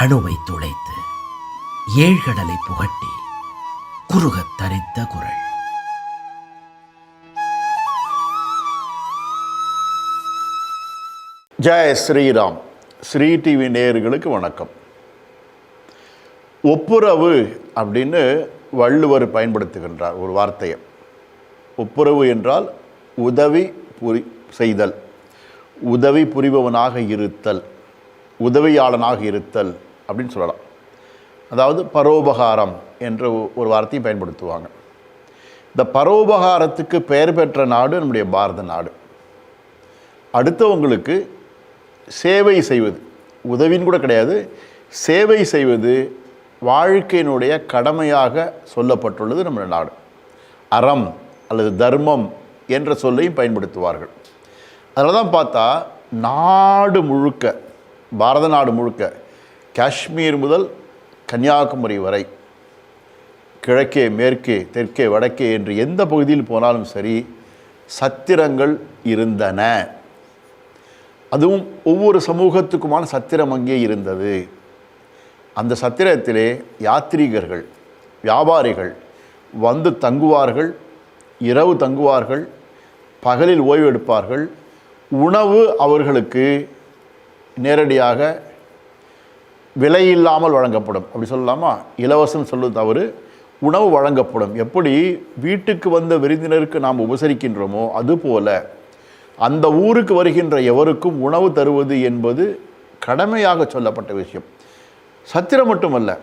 அணுவை துளைத்து ஏழ்கடலை புகட்டி குறுகத் தரித்த குரல். ஜெய ஸ்ரீராம். ஸ்ரீ டிவி நேயர்களுக்கு வணக்கம். ஒப்புரவு அப்படின்னு வள்ளுவர் பயன்படுத்துகின்றார் ஒரு வார்த்தையை. ஒப்புரவு என்றால் உதவி புரி செய்தல். உதவி புரிபவனாக இருத்தல். உதவியாளனாக இருத்தல். அப்படின்னு சொல்லலாம். அதாவது பரோபகாரம் என்ற ஒரு வார்த்தையும் பயன்படுத்துவாங்க. இந்த பரோபகாரத்துக்கு பெயர் பெற்ற நாடு நம்முடைய பாரத நாடு. அடுத்தவங்களுக்கு சேவை செய்வது உதவின்னு கூட கிடையாது. சேவை செய்வது வாழ்க்கையினுடைய கடமையாக சொல்லப்பட்டுள்ளது நம்முடைய நாடு. அறம் அல்லது தர்மம் என்ற சொல்லையும் பயன்படுத்துவார்கள். அதனால தான் பார்த்தா நாடு முழுக்க பாரத நாடு முழுக்க காஷ்மீர் முதல் கன்னியாகுமரி வரை கிழக்கே மேற்கே தெற்கே வடக்கே என்று எந்த பகுதியில் போனாலும் சரி சத்திரங்கள் இருந்தன. அதுவும் ஒவ்வொரு சமூகத்துக்குமான சத்திரம் அங்கே இருந்தது. அந்த சத்திரத்திலே யாத்ரீகர்கள் வியாபாரிகள் வந்து தங்குவார்கள் இரவு தங்குவார்கள் பகலில் ஓய்வெடுப்பார்கள். உணவு அவர்களுக்கு நேரடியாக விலை இல்லாமல் வழங்கப்படும். அப்படி சொல்லலாமா? இலவசம் சொல்வது தவறு. உணவு வழங்கப்படும். எப்படி? வீட்டுக்கு வந்த விருந்தினருக்கு நாம் உபசரிக்கின்றோமோ அதுபோல அந்த ஊருக்கு வருகின்ற எவருக்கும் உணவு தருவது என்பது கடமையாக சொல்லப்பட்ட விஷயம். சத்திரம் மட்டுமல்ல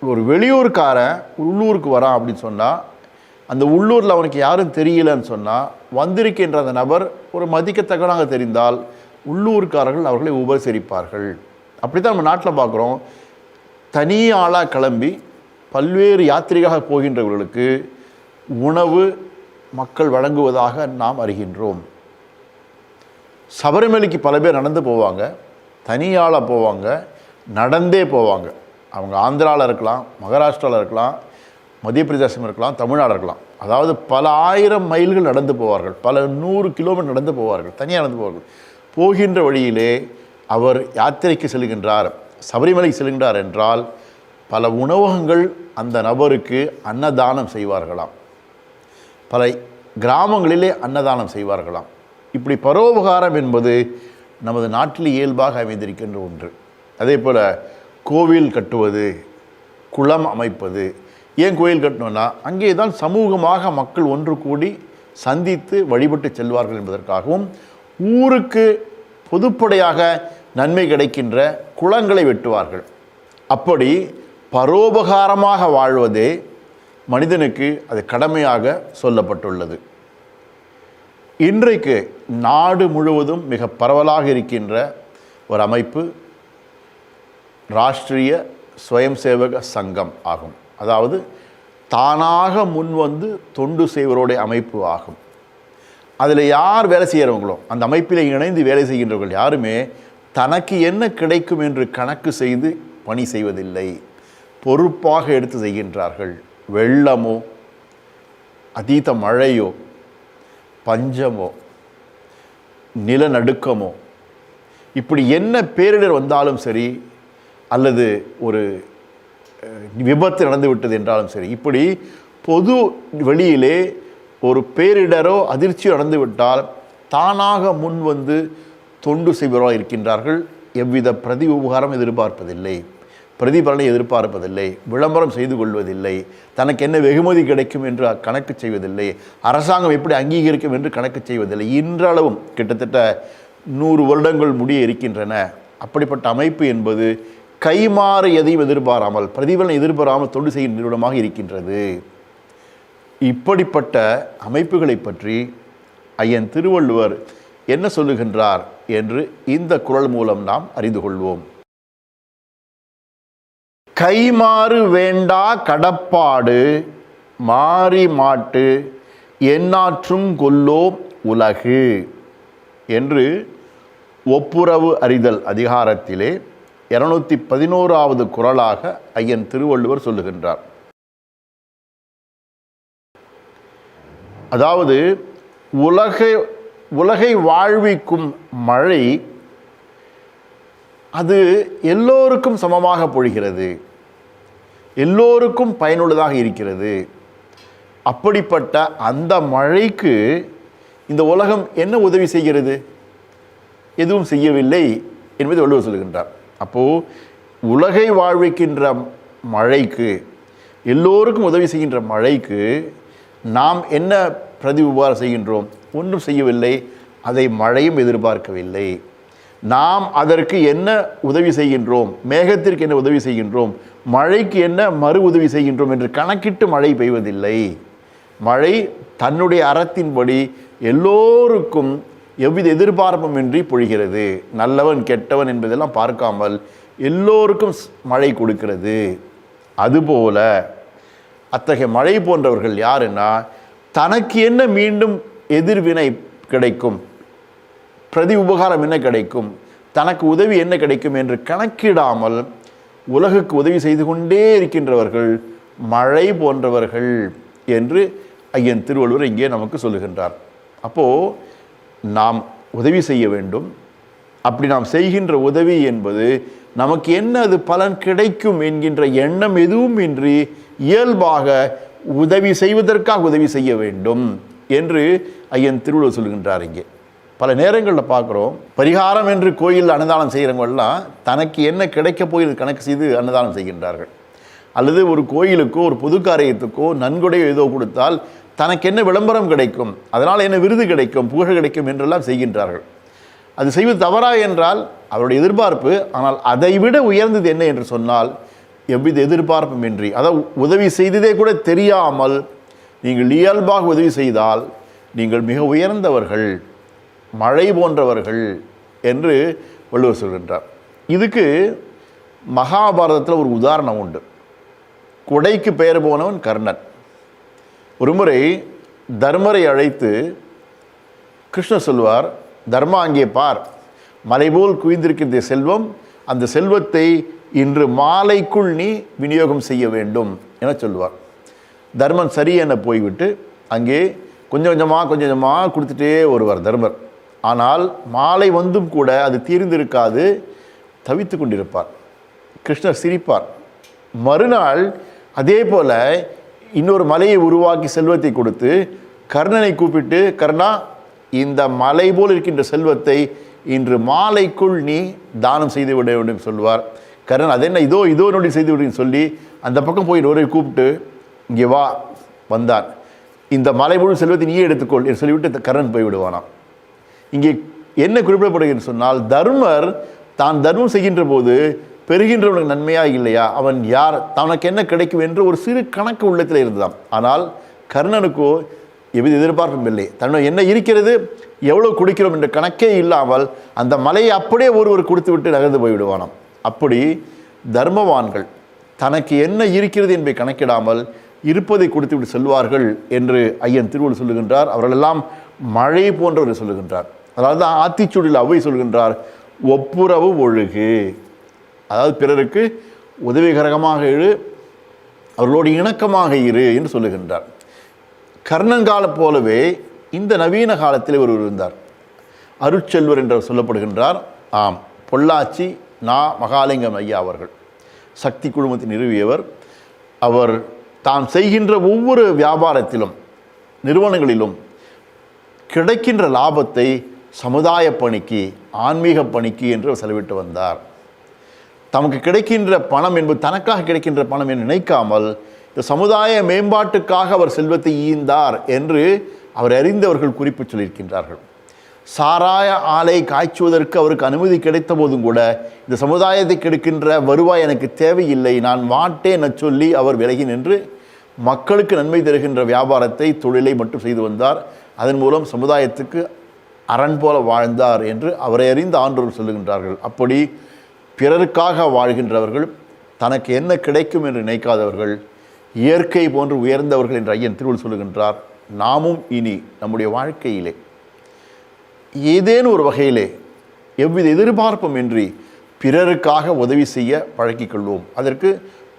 ஒரு வெளியூர்காரன் உள்ளூருக்கு வரான் அப்படின்னு சொன்னால் அந்த உள்ளூரில் அவனுக்கு யாரும் தெரியலன்னு சொன்னால் வந்திருக்கின்ற அந்த நபர் ஒரு மதிக்கத்தக்கனாக தெரிந்தால் உள்ளூர்காரர்கள் அவர்களை உபசரிப்பார்கள். அப்படி தான் நம்ம நாட்டில் பார்க்குறோம். தனி ஆளாக கிளம்பி பல்வேறு யாத்திரையாக போகின்றவர்களுக்கு உணவு மக்கள் வழங்குவதாக நாம் அறிகின்றோம். சபரிமலைக்கு பல பேர் நடந்து போவாங்க. தனியாளாக போவாங்க. நடந்தே போவாங்க. அவங்க ஆந்திராவில் இருக்கலாம் மகாராஷ்டிராவில் இருக்கலாம் மத்திய பிரதேசம் இருக்கலாம் தமிழ்நாடு இருக்கலாம். அதாவது பல ஆயிரம் மைல்கள் நடந்து போவார்கள். பல நூறு கிலோமீட்டர் நடந்து போவார்கள். தனியாக நடந்து போவார்கள். போகின்ற வழியிலே அவர் யாத்திரைக்கு செல்கின்றார் சபரிமலைக்கு செல்கின்றார் என்றால் பல உணவகங்கள் அந்த நபருக்கு அன்னதானம் செய்வார்களாம். பல கிராமங்களிலே அன்னதானம் செய்வார்களாம். இப்படி பரோபகாரம் என்பது நமது நாட்டில் இயல்பாக அமைந்திருக்கின்ற ஒன்று. அதே போல் கோவில் கட்டுவது குளம் அமைப்பது ஏன் கோயில் கட்டணும்னா அங்கே தான் சமூகமாக மக்கள் ஒன்று கூடி சந்தித்து வழிபட்டு செல்வார்கள் என்பதற்காகவும் ஊருக்கு பொதுப்படையாக நன்மை கிடைக்கின்ற குளங்களை வெட்டுவார்கள். அப்படி பரோபகாரமாக வாழ்வதே மனிதனுக்கு அது கடமையாக சொல்லப்பட்டுள்ளது. இன்றைக்கு நாடு முழுவதும் மிக பரவலாக இருக்கின்ற ஒரு அமைப்பு ராஷ்டிரிய ஸ்வயம் சேவக சங்கம் ஆகும். அதாவது தானாக முன்வந்து தொண்டு செய்வருடைய அமைப்பு ஆகும். அதில் யார் வேலை செய்கிறவங்களோ அந்த அமைப்பில் இணைந்து வேலை செய்கின்றவர்கள் யாருமே தனக்கு என்ன கிடைக்கும் என்று கணக்கு செய்து பணி செய்வதில்லை. பொறுப்பாக எடுத்து செய்கின்றார்கள். வெள்ளமோ அதீத மழையோ பஞ்சமோ நிலநடுக்கமோ இப்படி என்ன பேரிடர் வந்தாலும் சரி அல்லது ஒரு விபத்து நடந்து விட்டது என்றாலும் சரி இப்படி பொது வெளியிலே ஒரு பேரிடரோ அதிர்ச்சியோ நடந்து விட்டால் தானாக முன் வந்து தொண்டு செய்பவர்களாக இருக்கின்றார்கள். எவ்வித பிரதி உபகாரம் எதிர்பார்ப்பதில்லை. பிரதிபலனை எதிர்பார்ப்பதில்லை. விளம்பரம் செய்து கொள்வதில்லை. தனக்கு என்ன வெகுமதி கிடைக்கும் என்று கணக்கு செய்வதில்லை. அரசாங்கம் எப்படி அங்கீகரிக்கும் என்று கணக்கு செய்வதில்லை. இன்றளவும் கிட்டத்தட்ட நூறு வருடங்கள் முடிய இருக்கின்றன. அப்படிப்பட்ட அமைப்பு என்பது கைமாறு எதையும் எதிர்பாராமல் பிரதிபலனை எதிர்பாராமல் தொண்டு செய்யும் நிறுவனமாக இருக்கின்றது. இப்படிப்பட்ட அமைப்புகளை பற்றி ஐயன் திருவள்ளுவர் என்ன சொல்லுகின்றார் என்று இந்த குறள் மூலம் நாம் அறிந்து கொள்வோம். கைமாறு வேண்டா கடப்பாடு மாறி மாட்டு எந்நாற்றும் கொல்லோம் உலகு என்று ஒப்புரவு அறிதல் அதிகாரத்திலே இருநூத்தி பதினோராவது குறளாக ஐயன் திருவள்ளுவர் சொல்லுகின்றார். அதாவது உலகை உலகை வாழ்விக்கும் மழை அது எல்லோருக்கும் சமமாக பொழிகிறது. எல்லோருக்கும் பயனுள்ளதாக இருக்கிறது. அப்படிப்பட்ட அந்த மழைக்கு இந்த உலகம் என்ன உதவி செய்கிறது? எதுவும் செய்யவில்லை என்பதை வள்ளுவர் சொல்கின்றார். அப்போது உலகை வாழ்விக்கின்ற மழைக்கு எல்லோருக்கும் உதவி செய்கின்ற மழைக்கு நாம் என்ன பிரதி உபகாரம் செய்கின்றோம்? ஒன்றும் செய்யவில்லை. அதை மழையும் எதிர்பார்க்கவில்லை. நாம் அதற்கு என்ன உதவி செய்கின்றோம்? மேகத்திற்கு என்ன உதவி செய்கின்றோம்? மழைக்கு என்ன மறு உதவி செய்கின்றோம் என்று கணக்கிட்டு மழை பெய்வதில்லை. மழை தன்னுடைய அறத்தின்படி எல்லோருக்கும் எவ்வித எதிர்பார்ப்பும் இன்றி பொழிகிறது. நல்லவன் கெட்டவன் என்பதெல்லாம் பார்க்காமல் எல்லோருக்கும் ஸ்- மழை கொடுக்கிறது. அதுபோல அத்தகைய மழை போன்றவர்கள் யாருன்னா தனக்கு என்ன மீண்டும் எதிர்வினை கிடைக்கும் பிரதி உபகாரம் என்ன கிடைக்கும் தனக்கு உதவி என்ன கிடைக்கும் என்று கணக்கிடாமல் உலகுக்கு உதவி செய்து கொண்டே இருக்கின்றவர்கள் மழை போன்றவர்கள் என்று ஐயன் திருவள்ளுவர் இங்கே நமக்கு சொல்லுகின்றார். அப்போது நாம் உதவி செய்ய வேண்டும். அப்படி நாம் செய்கின்ற உதவி என்பது நமக்கு என்ன அது பலன் கிடைக்கும் என்கின்ற எண்ணம் எதுவும் இன்றி இயல்பாக உதவி செய்வதற்காக உதவி செய்ய வேண்டும் என்று ஐயன் திருவள்ளுவர் சொல்கின்றார் இங்கே. பல நேரங்களில் பார்க்குறோம் பரிகாரம் என்று கோயில் அன்னதானம் செய்கிறவங்கெல்லாம் தனக்கு என்ன கிடைக்க போய் கணக்கு செய்து அன்னதானம் செய்கின்றார்கள். அல்லது ஒரு கோயிலுக்கோ ஒரு பொது காரியத்துக்கோ நன்கொடை ஏதோ கொடுத்தால் தனக்கு என்ன விளம்பரம் கிடைக்கும் அதனால் என்ன விருது கிடைக்கும் புகழ் கிடைக்கும் என்றெல்லாம் செய்கின்றார்கள். அது செய்வது தவறா என்றால் அவருடைய எதிர்பார்ப்பு ஆனால் அதைவிட உயர்ந்தது என்ன என்று சொன்னால் எவ்வித எதிர்பார்ப்பும் இன்றி. அதாவது உதவி செய்ததே கூட தெரியாமல் நீங்கள் இயல்பாக உதவி செய்தால் நீங்கள் மிக உயர்ந்தவர்கள் மழை போன்றவர்கள் என்று வள்ளுவர் சொல்கின்றார். இதுக்கு மகாபாரதத்தில் ஒரு உதாரணம் உண்டு. குடைக்கு பெயர் போனவன் கர்ணன். ஒருமுறை தர்மரை அழைத்து கிருஷ்ணர் சொல்வார் தர்மா அங்கே பார். மலைபோல் குவிந்திருக்கின்ற செல்வம் அந்த செல்வத்தை இன்று மாலைக்குள் நீ விநியோகம் செய்ய வேண்டும் என சொல்லுவார் தர்மன் சரி என போய்விட்டு அங்கே கொஞ்சம் கொஞ்சமாக கொஞ்சம் கொஞ்சமாக கொடுத்துட்டே வருவார் தர்மர். ஆனால் மாலை வந்தும் கூட அது தீர்ந்திருக்காது தவித்து கொண்டிருப்பார். கிருஷ்ணர் சிரிப்பார். மறுநாள் அதே போல் இன்னொரு மலையை உருவாக்கி செல்வத்தை கொடுத்து கர்ணனை கூப்பிட்டு கர்ணா இந்த மலை போல் இருக்கின்ற செல்வத்தை இன்று மாலைக்குள் நீ தானம் செய்து விட வேண்டும் சொல்வார். கரண் அது என்ன? இதோ இதோ நொடி செய்து விடுன்னு சொல்லி அந்த பக்கம் போய் ஒருவரை கூப்பிட்டு இங்கே வா வந்தான் இந்த மலை முழு செல்வத்தை நீயே எடுத்துக்கொள் என்று சொல்லிவிட்டு கரண் போய்விடுவானாம் இங்கே என்ன குறிப்பிடப்படுகிறது சொன்னால் தர்மர் தான் தர்மம் செய்கின்ற போது பெறுகின்றவனுக்கு நன்மையாக இல்லையா? அவன் யார்? தனக்கு என்ன கிடைக்கும் என்று ஒரு சிறு கணக்கு உள்ளத்தில் இருந்தான் ஆனால் கர்ணனுக்கோ எவ்வித எதிர்பார்ப்பும் இல்லை. தன்னை என்ன இருக்கிறது எவ்வளோ குடிக்கிறோம் என்ற கணக்கே இல்லாமல் அந்த மலையை அப்படியே ஒருவர் கொடுத்து விட்டு நகர்ந்து போய்விடுவானாம். அப்படி தர்மவான்கள் தனக்கு என்ன இருக்கிறது என்பதை கணக்கிடாமல் இருப்பதை கொடுத்துவிட்டு செல்வார்கள் என்று ஐயன் திருவள்ளுவர் சொல்லுகின்றார். அவர்களெல்லாம் மழை போன்றவர் சொல்லுகின்றார். அதாவது தான் ஆத்திச்சூடில் அவை சொல்கின்றார் ஒப்புரவு ஒழுகு. அதாவது பிறருக்கு உதவிகரகமாக இரு அவர்களோடு இணக்கமாக இரு என்று சொல்லுகின்றார். கர்ணங்காலம் போலவே இந்த நவீன காலத்தில் இவர் இருந்தார். அருட்செல்வர் என்று சொல்லப்படுகின்றார். ஆம் பொள்ளாச்சி நா மகாலிங்கம் ஐயா அவர்கள். சக்தி குழுமத்தை நிறுவியவர். அவர் தாம் செய்கின்ற ஒவ்வொரு வியாபாரத்திலும் நிறுவனங்களிலும் கிடைக்கின்ற லாபத்தை சமுதாய பணிக்கு ஆன்மீக பணிக்கு என்று செலவிட்டு வந்தார். தமக்கு கிடைக்கின்ற பணம் என்பது தனக்காக கிடைக்கின்ற பணம் என்று நினைக்காமல் இந்த சமுதாய மேம்பாட்டுக்காக அவர் செல்வத்தை ஈந்தார் என்று அவர் அறிந்தவர்கள் குறிப்பு சொல்லியிருக்கின்றார்கள். சாராய ஆலை காய்ச்சுவதற்கு அவருக்கு அனுமதி கிடைத்த போதும் கூட இந்த சமுதாயத்தை கெடுக்கின்ற வருவாய் எனக்கு தேவையில்லை நான் மாட்டேன் சொல்லி அவர் விலகி நின்று மக்களுக்கு நன்மை தருகின்ற வியாபாரத்தை தொழிலை மட்டும் செய்து வந்தார். அதன் மூலம் சமுதாயத்துக்கு அரண் போல வாழ்ந்தார் என்று அவரை அறிந்த ஆண்டோர்கள் சொல்லுகின்றார்கள். அப்படி பிறருக்காக வாழ்கின்றவர்கள் தனக்கு என்ன கிடைக்கும் என்று நினைக்காதவர்கள் இயற்கை போன்று உயர்ந்தவர்கள் என்று ஐயன் திருவள்ளுவர் சொல்லுகின்றார் நாமும் இனி நம்முடைய வாழ்க்கையிலே ஏதேனும் ஒரு வகையிலே எவ்வித எதிர்பார்ப்பும் இன்றி பிறருக்காக உதவி செய்ய பழக்கிக் கொள்வோம். அதற்கு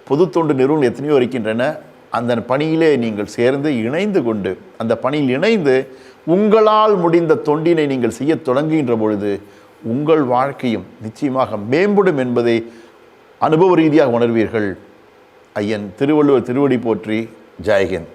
பொது தொண்டு நிறுவனம் எத்தனையோ இருக்கின்றன. அந்த பணியிலே நீங்கள் சேர்ந்து இணைந்து கொண்டு அந்த பணியில் இணைந்து உங்களால் முடிந்த தொண்டினை நீங்கள் செய்ய தொடங்குகின்ற பொழுது உங்கள் வாழ்க்கையும் நிச்சயமாக மேம்படும் என்பதை அனுபவ ரீதியாக உணர்வீர்கள். ஐயன் திருவள்ளுவர் திருவடி போற்றி. ஜெயஹிந்த்.